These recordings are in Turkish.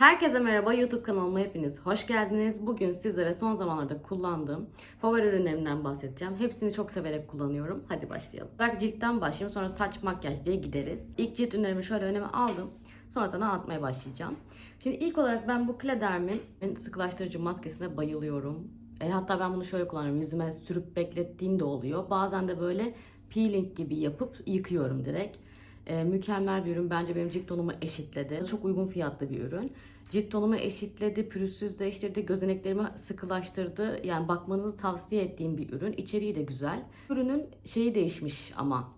Herkese merhaba YouTube kanalıma hepiniz hoş geldiniz. Bugün sizlere son zamanlarda kullandığım favori ürünlerimden bahsedeceğim. Hepsini çok severek kullanıyorum. Hadi başlayalım. Bırak ciltten başlayayım sonra saç makyaj diye gideriz. İlk cilt ürünlerimi şöyle önüme aldım. Sonra sana anlatmaya başlayacağım. Şimdi ilk olarak ben bu Klederm'in sıkılaştırıcı maskesine bayılıyorum. E, hatta ben bunu şöyle kullanıyorum. Yüzüme sürüp beklettiğim de oluyor. Bazen de böyle peeling gibi yapıp yıkıyorum direkt. E, mükemmel bir ürün. Bence benim cilt tonumu eşitledi. Çok uygun fiyatlı bir ürün. Cilt tonumu eşitledi, pürüzsüzleştirdi, gözeneklerimi sıkılaştırdı. Yani bakmanızı tavsiye ettiğim bir ürün. İçeriği de güzel. Ürünün şeyi değişmiş ama.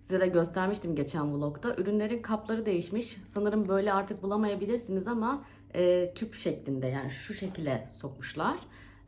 Size de göstermiştim geçen vlogda. Ürünlerin kapları değişmiş. Sanırım böyle artık bulamayabilirsiniz ama e, tüp şeklinde yani şu şekilde sokmuşlar.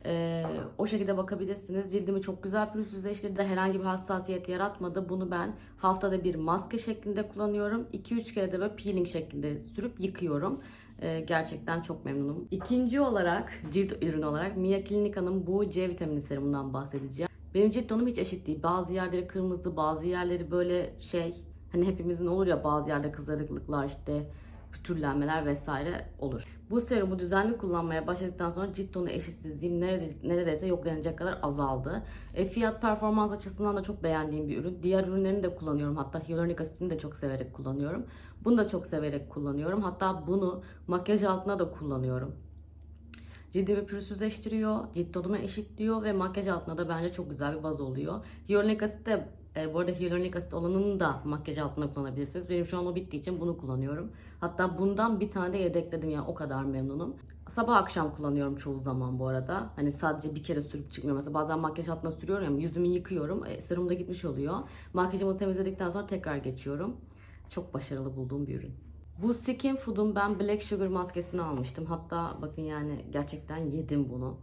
E, o şekilde bakabilirsiniz. Cildimi çok güzel pürüzsüzleştirdi. Herhangi bir hassasiyet yaratmadı. Bunu ben haftada bir maske şeklinde kullanıyorum. 2-3 kere de böyle peeling şeklinde sürüp yıkıyorum. E, gerçekten çok memnunum. İkinci olarak cilt ürünü olarak Mia Clinica'nın bu C vitamini serumundan bahsedeceğim. Benim cilt tonum hiç eşit değil. Bazı yerleri kırmızı, bazı yerleri böyle şey hani hepimizin olur ya bazı yerde kızarıklıklar işte pütürlenmeler vesaire olur. Bu serumu düzenli kullanmaya başladıktan sonra cilt tonu eşitsizliğim nerede- neredeyse yok denecek kadar azaldı. E, fiyat performans açısından da çok beğendiğim bir ürün. Diğer ürünlerini de kullanıyorum. Hatta hyaluronik asitini de çok severek kullanıyorum. Bunu da çok severek kullanıyorum. Hatta bunu makyaj altına da kullanıyorum. Cildimi pürüzsüzleştiriyor, cilt tonumu eşitliyor ve makyaj altına da bence çok güzel bir baz oluyor. Hyaluronik asit de e, bu arada hyaluronik asit olanını da makyaj altına kullanabilirsiniz. Benim şu an o bittiği için bunu kullanıyorum. Hatta bundan bir tane de yedekledim ya o kadar memnunum. Sabah akşam kullanıyorum çoğu zaman bu arada. Hani sadece bir kere sürüp çıkmıyor. Mesela bazen makyaj altına sürüyorum ya yüzümü yıkıyorum. E, serum da gitmiş oluyor. Makyajımı temizledikten sonra tekrar geçiyorum. Çok başarılı bulduğum bir ürün. Bu Skin Food'un ben Black Sugar maskesini almıştım. Hatta bakın yani gerçekten yedim bunu.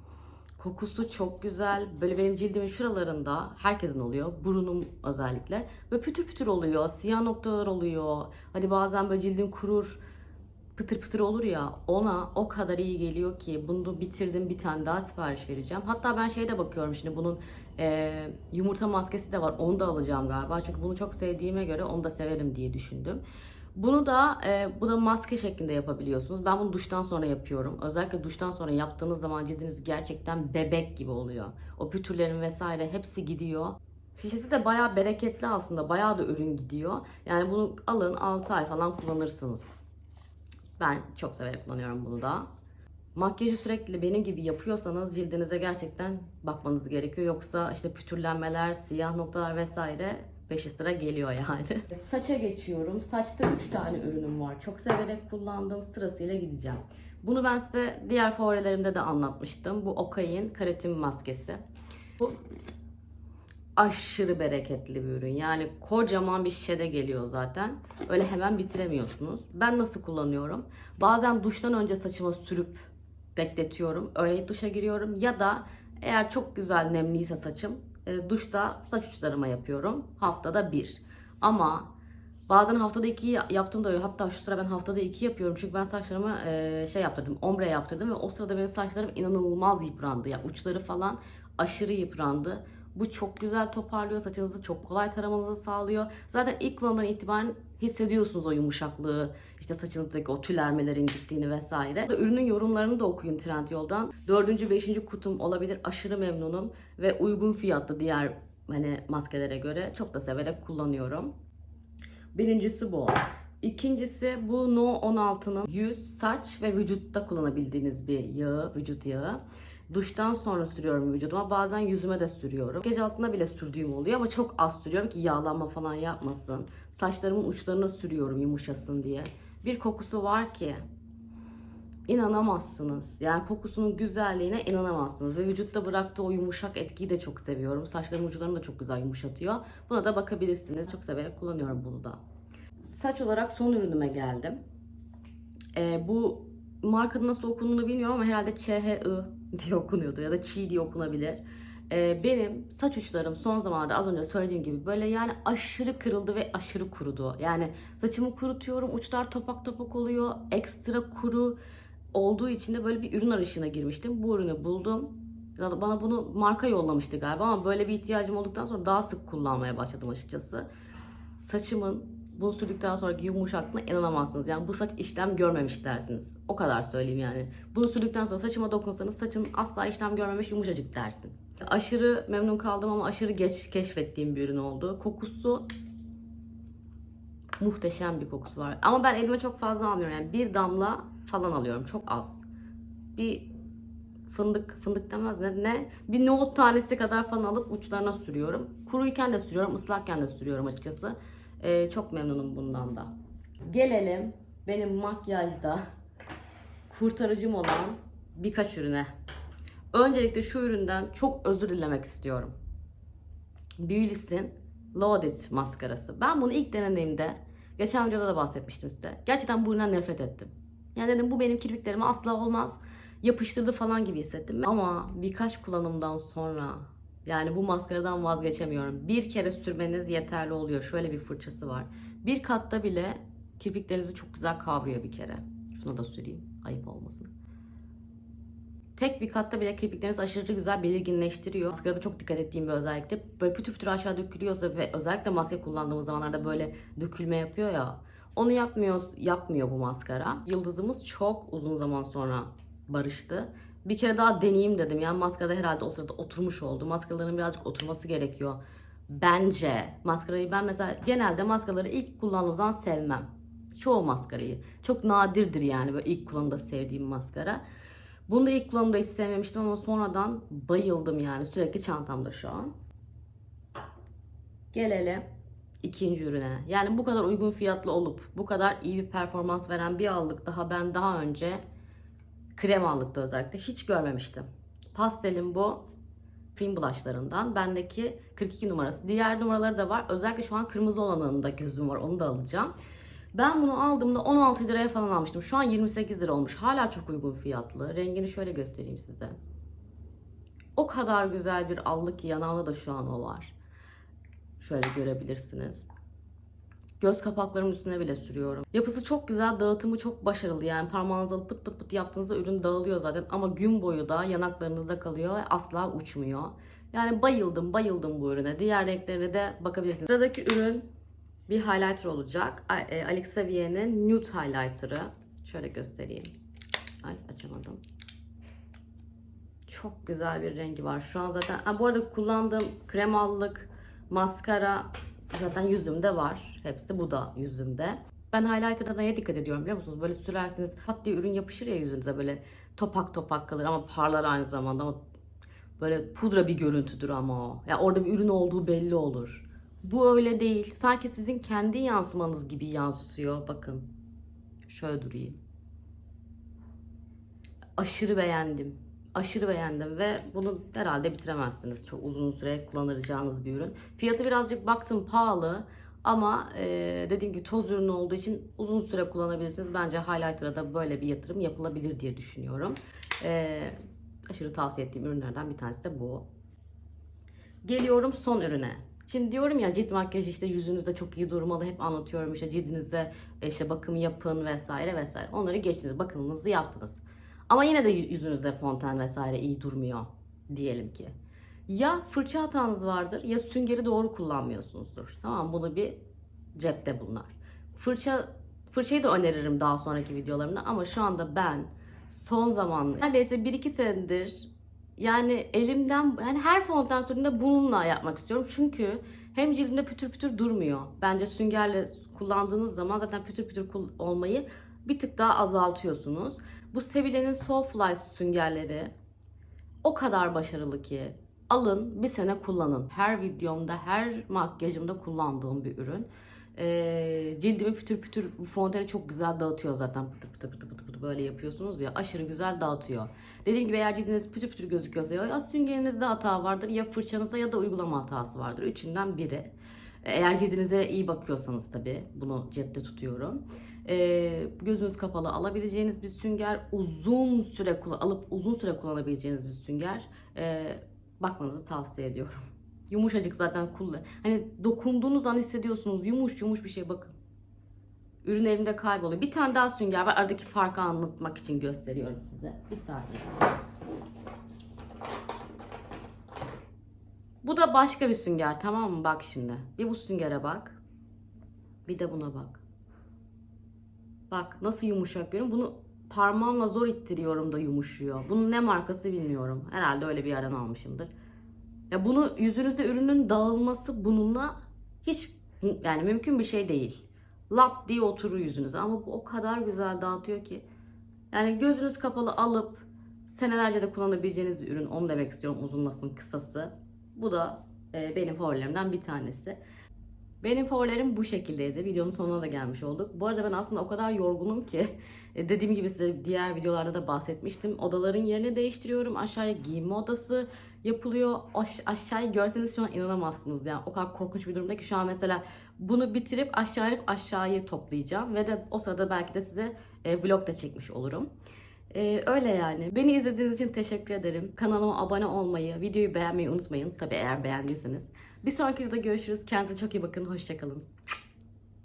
Kokusu çok güzel. Böyle benim cildimin şuralarında herkesin oluyor. Burnum özellikle. Böyle pütür pütür oluyor. Siyah noktalar oluyor. Hani bazen böyle cildin kurur. Pıtır pıtır olur ya ona o kadar iyi geliyor ki bunu bitirdim bir tane daha sipariş vereceğim. Hatta ben şeyde bakıyorum şimdi bunun e, yumurta maskesi de var onu da alacağım galiba. Çünkü bunu çok sevdiğime göre onu da severim diye düşündüm. Bunu da e, bu da maske şeklinde yapabiliyorsunuz. Ben bunu duştan sonra yapıyorum. Özellikle duştan sonra yaptığınız zaman cildiniz gerçekten bebek gibi oluyor. O pütürlerin vesaire hepsi gidiyor. Şişesi de bayağı bereketli aslında. Bayağı da ürün gidiyor. Yani bunu alın 6 ay falan kullanırsınız. Ben çok severek kullanıyorum bunu da. Makyajı sürekli benim gibi yapıyorsanız cildinize gerçekten bakmanız gerekiyor. Yoksa işte pütürlenmeler, siyah noktalar vesaire peşi sıra geliyor yani. Saça geçiyorum. Saçta 3 tane ürünüm var. Çok severek kullandığım sırasıyla gideceğim. Bunu ben size diğer favorilerimde de anlatmıştım. Bu Okay'in keratin maskesi. Bu aşırı bereketli bir ürün. Yani kocaman bir şişede geliyor zaten. Öyle hemen bitiremiyorsunuz. Ben nasıl kullanıyorum? Bazen duştan önce saçıma sürüp bekletiyorum. Öyle duşa giriyorum. Ya da eğer çok güzel nemliyse saçım e, duşta saç uçlarıma yapıyorum. Haftada bir. Ama bazen haftada iki yaptığım da oluyor. Hatta şu sıra ben haftada iki yapıyorum. Çünkü ben saçlarımı e, şey yaptırdım. Ombre yaptırdım ve o sırada benim saçlarım inanılmaz yıprandı. Ya uçları falan aşırı yıprandı. Bu çok güzel toparlıyor saçınızı, çok kolay taramanızı sağlıyor. Zaten ilk kullanımdan itibaren hissediyorsunuz o yumuşaklığı, işte saçınızdaki o tülermelerin gittiğini vesaire. Ürünün yorumlarını da okuyun Trendyol'dan. Dördüncü, beşinci kutum olabilir. Aşırı memnunum ve uygun fiyatlı diğer hani maskelere göre çok da severek kullanıyorum. Birincisi bu. İkincisi bu No 16'nın yüz, saç ve vücutta kullanabildiğiniz bir yağı, vücut yağı. Duştan sonra sürüyorum vücuduma. Bazen yüzüme de sürüyorum. Gece altına bile sürdüğüm oluyor ama çok az sürüyorum ki yağlanma falan yapmasın. Saçlarımın uçlarına sürüyorum yumuşasın diye. Bir kokusu var ki inanamazsınız. Yani kokusunun güzelliğine inanamazsınız. Ve vücutta bıraktığı o yumuşak etkiyi de çok seviyorum. Saçlarımın uçlarını da çok güzel yumuşatıyor. Buna da bakabilirsiniz. Çok severek kullanıyorum bunu da. Saç olarak son ürünüme geldim. Ee, bu markanın nasıl okunduğunu bilmiyorum ama herhalde ÇHI diye okunuyordu ya da Çiğ diye okunabilir. Ee, benim saç uçlarım son zamanlarda az önce söylediğim gibi böyle yani aşırı kırıldı ve aşırı kurudu. Yani saçımı kurutuyorum, uçlar topak topak oluyor, ekstra kuru olduğu için de böyle bir ürün arayışına girmiştim. Bu ürünü buldum. Bana bunu marka yollamıştı galiba ama böyle bir ihtiyacım olduktan sonra daha sık kullanmaya başladım açıkçası. Saçımın Bunu sürdükten sonraki yumuşaklığına inanamazsınız. Yani bu saç işlem görmemiş dersiniz. O kadar söyleyeyim yani. Bunu sürdükten sonra saçıma dokunsanız saçın asla işlem görmemiş yumuşacık dersin. Aşırı memnun kaldım ama aşırı geç keşfettiğim bir ürün oldu. Kokusu muhteşem bir kokusu var. Ama ben elime çok fazla almıyorum. Yani bir damla falan alıyorum. Çok az. Bir fındık, fındık demez ne, ne? Bir nohut tanesi kadar falan alıp uçlarına sürüyorum. Kuruyken de sürüyorum, ıslakken de sürüyorum açıkçası. Ee, çok memnunum bundan da. Gelelim benim makyajda kurtarıcım olan birkaç ürüne. Öncelikle şu üründen çok özür dilemek istiyorum. Beauty's'in Loaded maskarası. Ben bunu ilk denediğimde, geçen videoda da bahsetmiştim size. Gerçekten bu üründen nefret ettim. Yani dedim bu benim kirpiklerime asla olmaz. Yapıştırdı falan gibi hissettim. Ama birkaç kullanımdan sonra yani bu maskaradan vazgeçemiyorum. Bir kere sürmeniz yeterli oluyor. Şöyle bir fırçası var. Bir katta bile kirpiklerinizi çok güzel kavruyor bir kere. Şuna da süreyim. Ayıp olmasın. Tek bir katta bile kirpiklerinizi aşırı güzel belirginleştiriyor. Maskarada çok dikkat ettiğim bir özellikle. Böyle pütür pütür aşağı dökülüyorsa ve özellikle maske kullandığımız zamanlarda böyle dökülme yapıyor ya. Onu yapmıyor, yapmıyor bu maskara. Yıldızımız çok uzun zaman sonra barıştı. Bir kere daha deneyeyim dedim. Yani maskarada herhalde o sırada oturmuş oldu. Maskaraların birazcık oturması gerekiyor. Bence maskarayı ben mesela genelde maskaraları ilk kullandığım zaman sevmem. Çoğu maskarayı. Çok nadirdir yani böyle ilk kullanımda sevdiğim maskara. Bunu da ilk kullanımda hiç sevmemiştim ama sonradan bayıldım yani. Sürekli çantamda şu an. Gelelim ikinci ürüne. Yani bu kadar uygun fiyatlı olup bu kadar iyi bir performans veren bir allık daha ben daha önce krem allıkta özellikle hiç görmemiştim. Pastelin bu Prim blushlarından. Bendeki 42 numarası. Diğer numaraları da var. Özellikle şu an kırmızı olanında gözüm var. Onu da alacağım. Ben bunu aldığımda 16 liraya falan almıştım. Şu an 28 lira olmuş. Hala çok uygun fiyatlı. Rengini şöyle göstereyim size. O kadar güzel bir allık ki yanağında da şu an o var. Şöyle görebilirsiniz. Göz kapaklarımın üstüne bile sürüyorum. Yapısı çok güzel, dağıtımı çok başarılı. Yani parmağınızı alıp pıt pıt pıt yaptığınızda ürün dağılıyor zaten. Ama gün boyu da yanaklarınızda kalıyor ve asla uçmuyor. Yani bayıldım, bayıldım bu ürüne. Diğer renklerine de bakabilirsiniz. Sıradaki ürün bir highlighter olacak. E, Alex Savier'in Nude Highlighter'ı. Şöyle göstereyim. Ay açamadım. Çok güzel bir rengi var. Şu an zaten ha, bu arada kullandığım kremallık, maskara zaten yüzümde var. Hepsi bu da yüzümde. Ben highlighter'da neye dikkat ediyorum biliyor musunuz? Böyle sürerseniz pat diye ürün yapışır ya yüzünüze böyle topak topak kalır ama parlar aynı zamanda ama böyle pudra bir görüntüdür ama o. Ya orada bir ürün olduğu belli olur. Bu öyle değil. Sanki sizin kendi yansımanız gibi yansıtıyor. Bakın. Şöyle durayım. Aşırı beğendim. Aşırı beğendim ve bunu herhalde bitiremezsiniz. Çok uzun süre kullanacağınız bir ürün. Fiyatı birazcık baktım pahalı ama e, dediğim gibi toz ürünü olduğu için uzun süre kullanabilirsiniz. Bence highlighter'a da böyle bir yatırım yapılabilir diye düşünüyorum. E, aşırı tavsiye ettiğim ürünlerden bir tanesi de bu. Geliyorum son ürüne. Şimdi diyorum ya cilt makyajı işte yüzünüzde çok iyi durmalı. Hep anlatıyorum işte cildinize e, işte bakım yapın vesaire vesaire. Onları geçtiniz. Bakımınızı yaptınız. Ama yine de yüzünüzde fonten vesaire iyi durmuyor diyelim ki. Ya fırça hatanız vardır ya süngeri doğru kullanmıyorsunuzdur. Tamam bunu bir cepte bunlar. Fırça fırçayı da öneririm daha sonraki videolarımda ama şu anda ben son zaman neredeyse 1-2 senedir yani elimden yani her fonten sürdüğümde bununla yapmak istiyorum. Çünkü hem cildimde pütür pütür durmuyor. Bence süngerle kullandığınız zaman zaten pütür pütür olmayı bir tık daha azaltıyorsunuz. Bu Sevile'nin Soulfly süngerleri o kadar başarılı ki alın bir sene kullanın. Her videomda, her makyajımda kullandığım bir ürün. Ee, cildimi pütür pütür bu fonteni çok güzel dağıtıyor zaten. Pıtır pıtır pıtır pıtır böyle yapıyorsunuz ya aşırı güzel dağıtıyor. Dediğim gibi eğer cildiniz pütür pütür gözüküyorsa ya süngerinizde hata vardır ya fırçanızda ya da uygulama hatası vardır. Üçünden biri. Eğer cildinize iyi bakıyorsanız tabii bunu cepte tutuyorum. Ee, gözünüz kapalı alabileceğiniz bir sünger, uzun süre alıp uzun süre kullanabileceğiniz bir sünger. Ee, bakmanızı tavsiye ediyorum. Yumuşacık zaten kullan. Hani dokunduğunuz an hissediyorsunuz yumuş yumuş bir şey bakın. Ürün elimde kayboluyor. Bir tane daha sünger var. Aradaki farkı anlatmak için gösteriyorum size. Bir saniye. Bu da başka bir sünger tamam mı? Bak şimdi. Bir bu süngere bak. Bir de buna bak. Bak nasıl yumuşak görüyorum. Bunu parmağımla zor ittiriyorum da yumuşuyor. Bunun ne markası bilmiyorum. Herhalde öyle bir yerden almışımdır. Ya bunu yüzünüzde ürünün dağılması bununla hiç yani mümkün bir şey değil. Lap diye oturur yüzünüze ama bu o kadar güzel dağıtıyor ki. Yani gözünüz kapalı alıp senelerce de kullanabileceğiniz bir ürün. Onu demek istiyorum uzun lafın kısası. Bu da e, benim favorilerimden bir tanesi. Benim favorilerim bu şekildeydi. Videonun sonuna da gelmiş olduk. Bu arada ben aslında o kadar yorgunum ki e, dediğim gibi size diğer videolarda da bahsetmiştim. Odaların yerini değiştiriyorum. Aşağıya giyinme odası yapılıyor. Aş- aşağıyı görseniz şu an inanamazsınız. Yani o kadar korkunç bir durumda ki şu an mesela bunu bitirip aşağı inip aşağıyı toplayacağım. Ve de o sırada belki de size e, vlog da çekmiş olurum. E, öyle yani. Beni izlediğiniz için teşekkür ederim. Kanalıma abone olmayı, videoyu beğenmeyi unutmayın. Tabii eğer beğendiyseniz. Bir sonraki videoda görüşürüz. Kendinize çok iyi bakın. Hoşçakalın.